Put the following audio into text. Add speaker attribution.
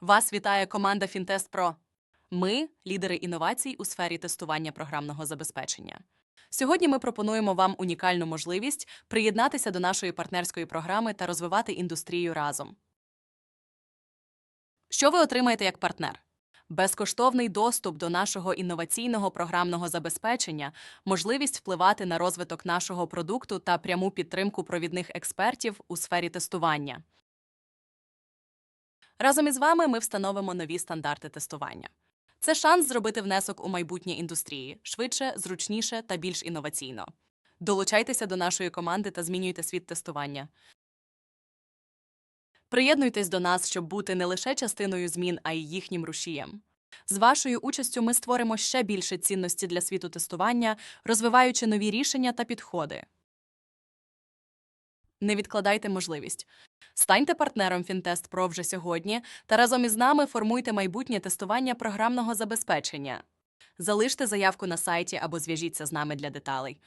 Speaker 1: Вас вітає команда Фінтест Pro. Ми лідери інновацій у сфері тестування програмного забезпечення. Сьогодні ми пропонуємо вам унікальну можливість приєднатися до нашої партнерської програми та розвивати індустрію разом. Що ви отримаєте як партнер? Безкоштовний доступ до нашого інноваційного програмного забезпечення, можливість впливати на розвиток нашого продукту та пряму підтримку провідних експертів у сфері тестування. Разом із вами ми встановимо нові стандарти тестування. Це шанс зробити внесок у майбутнє індустрії швидше, зручніше та більш інноваційно. Долучайтеся до нашої команди та змінюйте світ тестування. Приєднуйтесь до нас, щоб бути не лише частиною змін, а й їхнім рушієм. З вашою участю ми створимо ще більше цінності для світу тестування, розвиваючи нові рішення та підходи. Не відкладайте можливість. Станьте партнером Фінтест Про вже сьогодні та разом із нами формуйте майбутнє тестування програмного забезпечення. Залиште заявку на сайті або зв'яжіться з нами для деталей.